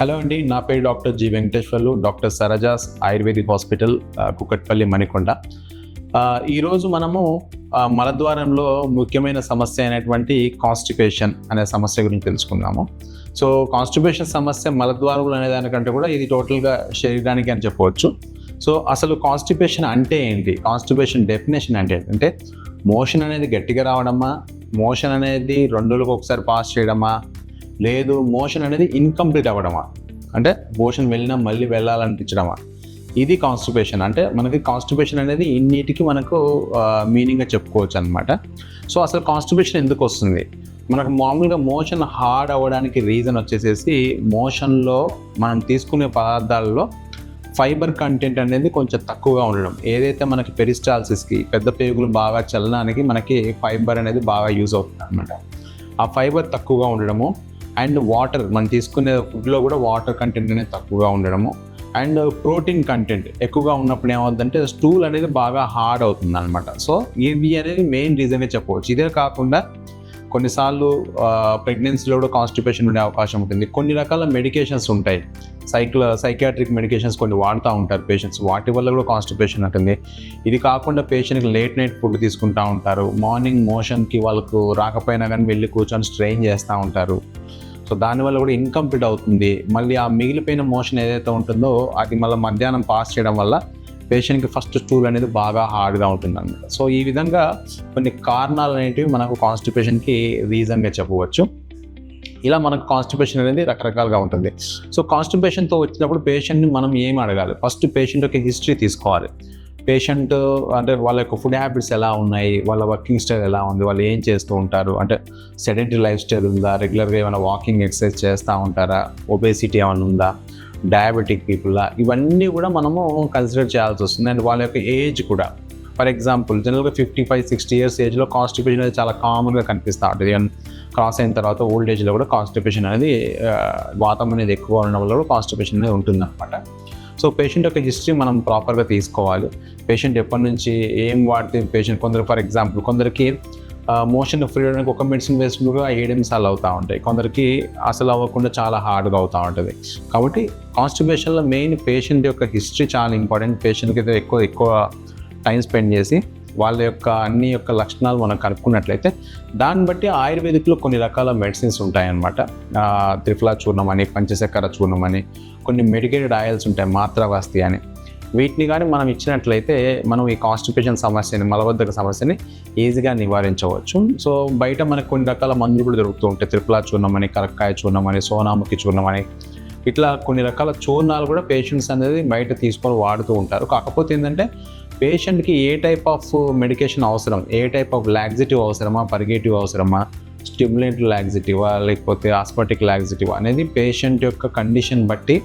Hello అండి నా పేరు doctor G Venkateswarlu doctor Sarajas ayurvedic hospital ఆ, కుకట్పల్లి మణికొండ. ఈరోజు మనము మలద్వారంలో ముఖ్యమైన సమస్య అయినటువంటి కాన్స్టిపేషన్ అనే సమస్య గురించి తెలుసుకుందాము. సో కాన్స్టిపేషన్ సమస్య మలద్వారములు అనే దానికంటే కూడా ఇది టోటల్గా శరీరానికి అని చెప్పవచ్చు. సో అసలు కాన్స్టిపేషన్ అంటే ఏంటి? కాన్స్టిపేషన్ డెఫినేషన్ అంటే ఏంటంటే మోషన్ అనేది గట్టిగా రావడమా? మోషన్ అనేది రెండు ఒకసారి పాస్ చేయడమా? లేదు మోషన్ అనేది ఇన్కంప్లీట్ అవ్వడమా? అంటే మోషన్ వెళ్ళినా మళ్ళీ వెళ్ళాలనిపించడమా? ఇది కాన్స్టిపేషన్ అంటే మనకి కాన్స్టిపేషన్ అనేది ఇన్నిటికి మనకు మీనింగ్గా చెప్పుకోవచ్చు అనమాట సో అసలు కాన్స్టిపేషన్ ఎందుకు వస్తుంది? మనకు మామూలుగా మోషన్ హార్డ్ అవ్వడానికి రీజన్ వచ్చేసేసి మోషన్లో మనం తీసుకునే పదార్థాలలో ఫైబర్ కంటెంట్ అనేది కొంచెం తక్కువగా ఉండడం. ఏదైతే మనకి పెరిస్టాల్సిస్కి పెద్ద పేగులు బాగా చల్లడానికి మనకి ఫైబర్ అనేది బాగా యూజ్ అవుతుంది అనమాట ఆ ఫైబర్ తక్కువగా ఉండడము అండ్ వాటర్ మనం తీసుకునే ఫుడ్లో కూడా వాటర్ కంటెంట్ అనేది తక్కువగా ఉండడము. అండ్ ప్రోటీన్ కంటెంట్ ఎక్కువగా ఉన్నప్పుడు ఏమవుతుందంటే స్టూల్ అనేది బాగా హార్డ్ అవుతుంది అనమాట సో ఇది అనేది మెయిన్ రీజన్గా చెప్పవచ్చు. ఇదే కాకుండా కొన్నిసార్లు ప్రెగ్నెన్సీలో కూడా కాన్స్టిపేషన్ ఉండే అవకాశం ఉంటుంది. కొన్ని రకాల మెడికేషన్స్ ఉంటాయి. సైక్ల సైకాట్రిక్ మెడికేషన్స్ కొన్ని వాడుతూ ఉంటారు పేషెంట్స్. వాటి వల్ల కూడా కాన్స్టిపేషన్ ఉంటుంది. ఇది కాకుండా పేషెంట్కి లేట్ నైట్ ఫుడ్ తీసుకుంటూ ఉంటారు. మార్నింగ్ మోషన్కి వాళ్ళకు రాకపోయినా కానీ వెళ్ళి కూర్చొని స్ట్రెయిన్ చేస్తూ ఉంటారు. సో దానివల్ల కూడా ఇన్కంప్లీట్ అవుతుంది. మళ్ళీ ఆ మిగిలిపోయిన మోషన్ ఏదైతే ఉంటుందో అది మళ్ళీ మధ్యాహ్నం పాస్ చేయడం వల్ల పేషెంట్కి ఫస్ట్ స్టూల్ అనేది బాగా హార్డ్గా ఉంటుంది అనమాట సో ఈ విధంగా కొన్ని కారణాలు అనేటివి మనకు కాన్స్టిపేషన్కి రీజన్గా చెప్పవచ్చు. ఇలా మనకు కాన్స్టిపేషన్ అనేది రకరకాలుగా ఉంటుంది. సో కాన్స్టిపేషన్తో వచ్చినప్పుడు పేషెంట్ని మనం ఏం అడగాలి? ఫస్ట్ పేషెంట్ యొక్క హిస్టరీ తీసుకోవాలి. పేషెంట్ అంటే వాళ్ళ యొక్క ఫుడ్ హ్యాబిట్స్ ఎలా ఉన్నాయి? వాళ్ళ వర్కింగ్ స్టైల్ ఎలా ఉంది? వాళ్ళు ఏం చేస్తూ ఉంటారు? అంటే సెడెంటరీ లైఫ్ స్టైల్ ఉందా? రెగ్యులర్గా ఏమైనా వాకింగ్ ఎక్సర్సైజ్ చేస్తూ ఉంటారా? ఒబేసిటీ ఏమైనా ఉందా? డయాబెటిక్ పీపుల్ ఇవన్నీ కూడా మనము కన్సిడర్ చేయాల్సి వస్తుంది. అండ్ వాళ్ళ యొక్క ఏజ్ కూడా. ఫర్ ఎగ్జాంపుల్ జనరల్గా ఫిఫ్టీ ఫైవ్ సిక్స్టీ ఇయర్స్ ఏజ్లో కాన్స్టిపేషన్ అనేది చాలా కామన్గా కనిపిస్తూ ఉంటుంది. అండ్ క్రాస్ అయిన తర్వాత ఓల్డ్ ఏజ్లో కూడా కాన్స్టిపేషన్ అనేది వాతం అనేది ఎక్కువ ఉండడం వల్ల కూడా కాన్స్టిపేషన్ అనేది ఉంటుంది అనమాట సో పేషెంట్ యొక్క హిస్టరీ మనం ప్రాపర్గా తీసుకోవాలి. పేషెంట్ ఎప్పటి నుంచి ఏం వాడితే పేషెంట్ కొందరు ఫర్ ఎగ్జాంపుల్ కొందరికి మోషన్ ఫ్రీ అవడానికి ఒక మెడిసిన్ వేసుకుంటూ ఏడెనిమిది సార్లు అవుతూ ఉంటాయి. కొందరికి అసలు అవ్వకుండా చాలా హార్డ్గా అవుతూ ఉంటుంది. కాబట్టి కాన్స్టిబ్యూషన్లో మెయిన్ పేషెంట్ యొక్క హిస్టరీ చాలా ఇంపార్టెంట్ పేషెంట్కి అయితే ఎక్కువ ఎక్కువ టైం స్పెండ్ చేసి వాళ్ళ యొక్క అన్ని యొక్క లక్షణాలు మనం కనుక్కున్నట్లయితే దాన్ని బట్టి ఆయుర్వేదిక్లో కొన్ని రకాల మెడిసిన్స్ ఉంటాయన్నమాట. త్రిఫలా చూర్ణం అని పంచశక్కర చూర్ణం అని కొన్ని మెడికేటెడ్ ఆయిల్స్ ఉంటాయి మాత్రావాస్తి అని. వీటిని కానీ మనం ఇచ్చినట్లయితే మనం ఈ కాన్స్టిపేషన్ సమస్యని మలబద్ధక సమస్యని ఈజీగా నివారించవచ్చు. సో బయట మనకు కొన్ని రకాల మందులు కూడా దొరుకుతూ ఉంటాయి. త్రిపులా చూర్ణం అని కరక్కాయ చూర్ణం అని సోనాముఖి చూర్ణం అని. ఇట్లా కొన్ని రకాల చూర్ణాలు కూడా పేషెంట్స్ అనేది బయట తీసుకొని వాడుతూ ఉంటారు. కాకపోతే ఏంటంటే పేషెంట్కి ఏ టైప్ ఆఫ్ మెడికేషన్ అవసరం? ఏ టైప్ ఆఫ్ లాగ్జిటివ్ అవసరమా? పరిగేటివ్ అవసరమా? స్టిమ్యులేట్ లాగ్జిటివా లేకపోతే ఆస్పటిక్ లాగ్జిటివ్ అనేది పేషెంట్ యొక్క కండిషన్ బట్టి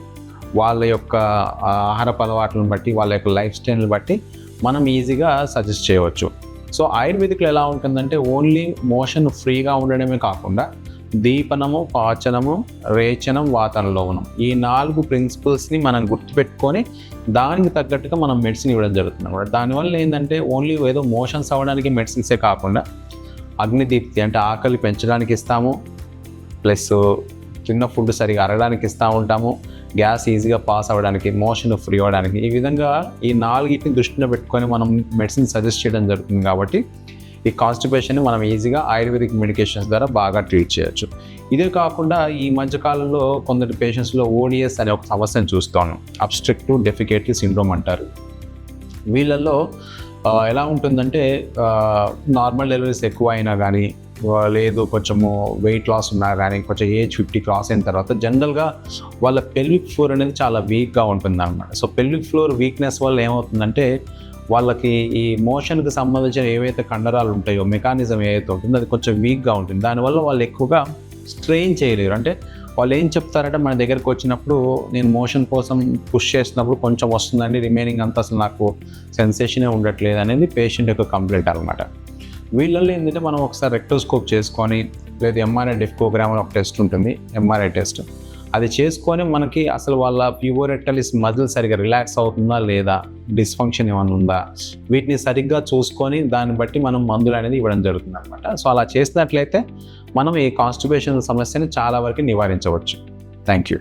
వాళ్ళ యొక్క ఆహారపు అలవాట్లను బట్టి వాళ్ళ యొక్క లైఫ్ స్టైల్ని బట్టి మనం ఈజీగా సజెస్ట్ చేయవచ్చు. సో ఆయుర్వేదిక్లో ఎలా ఉంటుందంటే ఓన్లీ మోషన్ ఫ్రీగా ఉండడమే కాకుండా దీపనము పాచనము రేచనం వాతనలోనం ఈ నాలుగు ప్రిన్సిపల్స్ని మనం గుర్తుపెట్టుకొని దానికి తగ్గట్టుగా మనం మెడిసిన్ ఇవ్వడం జరుగుతుంది అనమాట దానివల్ల ఏంటంటే ఓన్లీ ఏదో మోషన్స్ అవ్వడానికి మెడిసిన్సే కాకుండా అగ్నిదీప్తి అంటే ఆకలి పెంచడానికి ఇస్తాము ప్లస్ తిన్న ఫుడ్ సరిగా అరగడానికి ఇస్తూ ఉంటాము గ్యాస్ ఈజీగా పాస్ అవ్వడానికి మోషన్ ఫ్రీ అవ్వడానికి. ఈ విధంగా ఈ నాలుగిటిని దృష్టిలో పెట్టుకొని మనం మెడిసిన్ సజెస్ట్ చేయడం జరుగుతుంది కాబట్టి ఈ కాన్స్టిపేషన్ని మనం ఈజీగా ఆయుర్వేదిక్ మెడికేషన్స్ ద్వారా బాగా ట్రీట్ చేయొచ్చు. ఇదే కాకుండా ఈ మధ్యకాలంలో కొందరు పేషెంట్స్లో ఓడిఎస్ అనే ఒక సమస్యను చూస్తాను అబ్స్ట్రిక్టివ్ డెఫికేటివ్ సిండ్రోమ్ అంటారు. వీళ్ళల్లో ఎలా ఉంటుందంటే నార్మల్ డెలివరీస్ ఎక్కువ అయినా కానీ లేదు కొంచెము వెయిట్ లాస్ ఉన్నా కానీ కొంచెం ఏజ్ ఫిఫ్టీ క్రాస్ అయిన తర్వాత జనరల్గా వాళ్ళ పెల్విక్ ఫ్లోర్ అనేది చాలా వీక్గా ఉంటుంది అనమాట సో పెల్విక్ ఫ్లోర్ వీక్నెస్ వల్ల ఏమవుతుందంటే వాళ్ళకి ఈ మోషన్కి సంబంధించిన ఏవైతే కండరాలు ఉంటాయో మెకానిజం ఏదైతే ఉంటుందో అది కొంచెం వీక్గా ఉంటుంది. దానివల్ల వాళ్ళు ఎక్కువగా స్ట్రెయిన్ చేయలేరు. అంటే వాళ్ళు ఏం చెప్తారంటే మన దగ్గరకు వచ్చినప్పుడు నేను మోషన్ కోసం పుష్ చేసినప్పుడు కొంచెం వస్తుందండి రిమైనింగ్ అంతా అసలు నాకు సెన్సేషనే ఉండట్లేదు అనేది పేషెంట్ యొక్క కంప్లైంట్ అనమాట వీళ్ళల్లో ఏంటంటే మనం ఒకసారి రెక్టోస్కోప్ చేసుకొని లేదు ఎంఆర్ఐ డెఫ్కోగ్రామ్ అని ఒక టెస్ట్ ఉంటుంది ఎంఆర్ఐ టెస్ట్. అది చేసుకొని మనకి అసలు వాళ్ళ ప్యూబోరెక్టలిస్ మజిల్ సరిగా రిలాక్స్ అవుతుందా లేదా డిస్ఫంక్షన్ ఏమైనా ఉందా వీటిని సరిగ్గా చూసుకొని దాన్ని బట్టి మనం మందులు అనేది ఇవ్వడం జరుగుతుంది అనమాట సో అలా చేసినట్లయితే మనం ఈ కాన్స్టిపేషన్ సమస్యని చాలా వరకు నివారించవచ్చు. Thank you